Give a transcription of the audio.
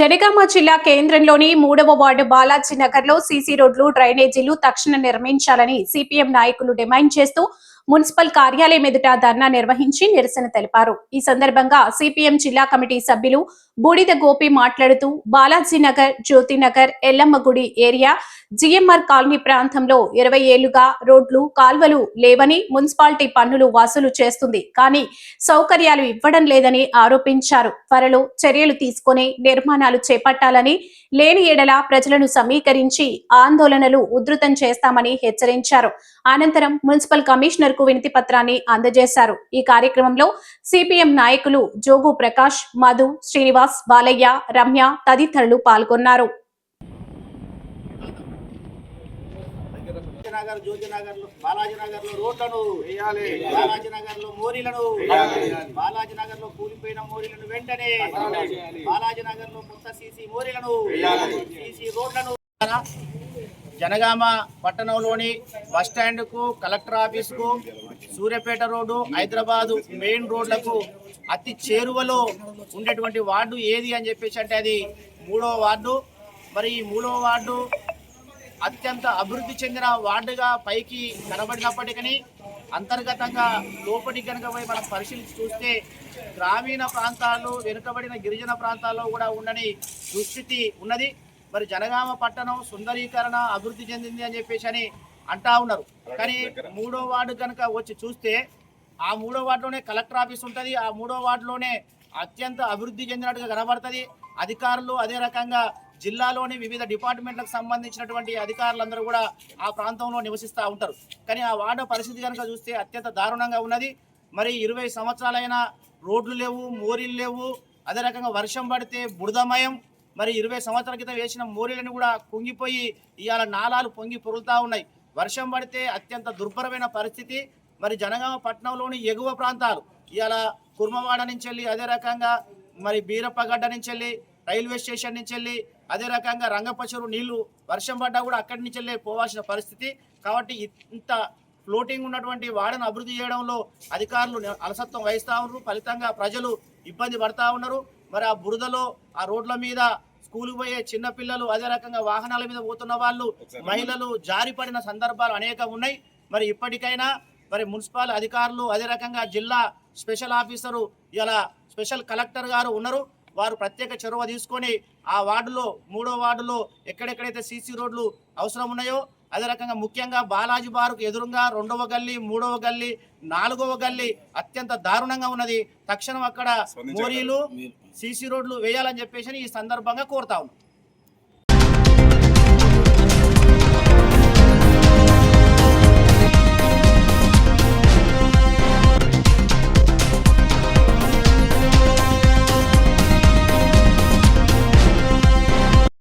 జనగామ జిల్లా కేంద్రంలోని మూడవ వార్డు బాలాజీ నగర్లో సీసీ రోడ్లు డ్రైనేజీలు తక్షణ నిర్మించాలని సిపిఎం నాయకులు డిమాండ్ చేస్తూ మున్సిపల్ కార్యాలయం ఎదుట ధర్నా నిర్వహించి నిరసన తెలిపారు. ఈ సందర్భంగా సిపిఎం జిల్లా కమిటీ సభ్యులు బూడిద గోపి మాట్లాడుతూ బాలాజీ నగర్ ఎల్లమ్మగుడి ఎల్లమ్మ గుడి ఏరియా జిఎంఆర్ కాలనీ ప్రాంతంలో ఇరవై ఏళ్ళుగా రోడ్లు కాల్వలు లేవని మున్సిపాలిటీ పన్నులు వసూలు చేస్తుంది. కానీ సౌకర్యాలు ఇవ్వడం లేదని ఆరోపించారు. త్వరలో చర్యలు తీసుకుని నిర్మాణాలు చేపట్టాలని లేని ఎడల ప్రజలను సమీకరించి ఆందోళనలు ఉధృతం చేస్తామని హెచ్చరించారు. అనంతరం మున్సిపల్ కమిషనర్ కు వినతి పత్రాన్ని అందజేశారు. ఈ కార్యక్రమంలో సిపిఎం నాయకులు జోగు ప్రకాష్ మధు శ్రీనివాస్ బాలయ్య రమ్య తదితరులు పాల్గొన్నారు. నగర్ జ్యోతి నగర్ బాలాజీ నగర్లో రోడ్లను లో మోరీలను బాలాజీ నగర్లో కూలిపోయిన మోరీలను వెంటనే బాలాజీ నగర్లో కొత్త సీసీ మోరీలను సీసీ రోడ్లను జనగామ పట్టణంలోని బస్ కలెక్టర్ ఆఫీసుకు సూర్యపేట సూర్యాపేట రోడ్డు హైదరాబాదు మెయిన్ రోడ్లకు అతి చేరువలో ఉండేటువంటి వార్డు ఏది అని చెప్పేసి అంటే అది మూడో వార్డు. మరి ఈ మూడో వార్డు అత్యంత అభివృద్ధి చెందిన వార్డుగా పైకి కనబడినప్పటికీ అంతర్గతంగా లోపలికి కనుక పోయి మనం పరిశీలించి చూస్తే గ్రామీణ ప్రాంతాలు వెనుకబడిన గిరిజన ప్రాంతాల్లో కూడా ఉండని దుస్థితి ఉన్నది. మరి జనగామ పట్టణం సుందరీకరణ అభివృద్ధి చెందింది అని చెప్పేసి అని అంటా ఉన్నారు. కానీ మూడో వార్డు కనుక వచ్చి చూస్తే ఆ మూడో వార్డులోనే కలెక్టర్ ఆఫీస్ ఉంటుంది. ఆ మూడో వార్డులోనే అత్యంత అభివృద్ధి చెందినట్టుగా కనబడుతుంది. అధికారులు అదే రకంగా జిల్లాలోని వివిధ డిపార్ట్మెంట్లకు సంబంధించినటువంటి అధికారులందరూ కూడా ఆ ప్రాంతంలో నివసిస్తూ ఉంటారు. కానీ ఆ వార్డు పరిస్థితి కనుక చూస్తే అత్యంత దారుణంగా ఉన్నది. మరి ఇరవై సంవత్సరాలైన రోడ్లు లేవు మోరీలు లేవు. అదే రకంగా వర్షం పడితే బురదమయం. మరి ఇరవై సంవత్సరాల క్రితం వేసిన మోరీలను కూడా కుంగిపోయి ఇవాళ నాలాలు పొంగి పొరులుతూ ఉన్నాయి. వర్షం పడితే అత్యంత దుర్భరమైన పరిస్థితి. మరి జనగామ పట్టణంలోని ఎగువ ప్రాంతాలు ఇవాళ కుర్మవాడ నుంచి వెళ్ళి అదే రకంగా మరి బీరప్పగడ్డ నుంచి వెళ్ళి రైల్వే స్టేషన్ నుంచి వెళ్ళి అదే రకంగా రంగపచరు నీళ్ళు వర్షం పడ్డా కూడా అక్కడి నుంచి వెళ్ళి పోవాల్సిన పరిస్థితి. కాబట్టి ఇంత ఫ్లోటింగ్ ఉన్నటువంటి వాడను అభివృద్ధి చేయడంలో అధికారులు అలసత్వం వహిస్తూ ఉన్నారు. ఫలితంగా ప్రజలు ఇబ్బంది పడతా ఉన్నారు. మరి ఆ బురదలో ఆ రోడ్ల మీద స్కూల్కి పోయే చిన్న పిల్లలు అదే రకంగా వాహనాల మీద పోతున్న వాళ్ళు మహిళలు జారిపడిన సందర్భాలు అనేకం ఉన్నాయి. మరి ఇప్పటికైనా మరి మున్సిపల్ అధికారులు అదే రకంగా జిల్లా స్పెషల్ ఆఫీసరు ఇలా స్పెషల్ కలెక్టర్ గారు ఉన్నారు. వారు ప్రత్యేక చొరవ తీసుకొని ఆ వార్డులో మూడో వార్డులో ఎక్కడెక్కడైతే సీసీ రోడ్లు అవసరం ఉన్నాయో అదే రకంగా ముఖ్యంగా బాలాజీ బారుకు ఎదురుగా రెండవ గల్లీ మూడవ గల్లీ నాలుగవ గల్లీ అత్యంత దారుణంగా ఉన్నది. తక్షణం అక్కడ మోరీలు సీసీ రోడ్లు వేయాలని చెప్పేసి ఈ సందర్భంగా కోరుతా ఉన్నాం.